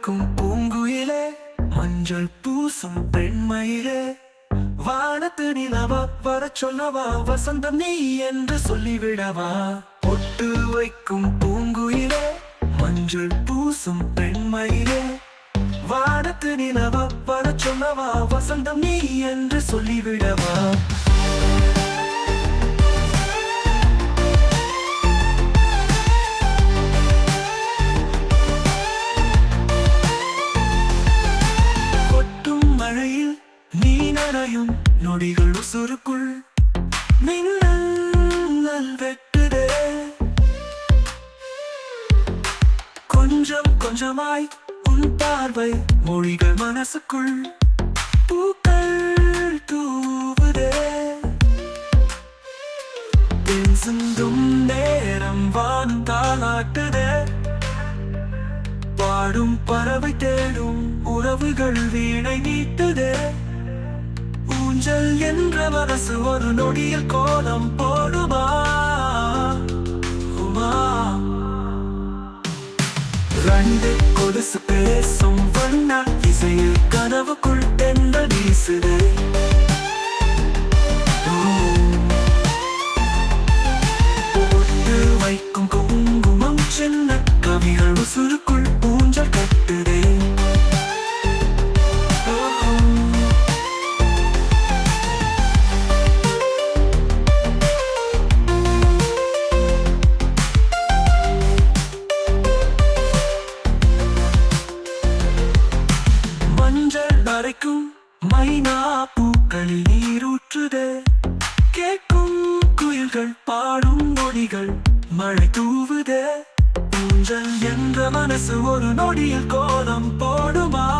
பறக்கும் பூங்குயிலே மஞ்சள் பூசும் பெண்மயிலே. வானத்து நிலவா வர சொல்லவா வசந்தம் நீ என்று சொல்லிவிடவா. பொட்டு வைக்கும் பூங்குயிலே மஞ்சள் பூசும் பெண்மயிலே. வானத்து நிலவா வர சொல்லவா வசந்தம் நீ என்று சொல்லிவிடவா. நொடிகள் உசுருக்குள் மின்னல் வெட்டுதே. கொஞ்சம் கொஞ்சமாய் உன் பார்வை மொழிகள் மனசுக்குள் பூக்கள் தூவுதே. தென் சிந்தும் நேரம் வானம் தாளாட்டுதே. பாடும் பறவை தேடும் என்ற மனசு ஒரு நொடியில் கோலம் போடுமா? ரெண்டு கொலுசு பேசும் வண்ண இசையில் கனவுக்குள் தென்றல் வீசுதே. மைனா பூக்கள் நீரூற்றுதே. கேட்கும் குயில்கள் பாடும் நொடிகள் மழை தூவுதே. ஊஞ்சல் என்ற மனசு ஒரு நொடியில் கோலம் போடுமா?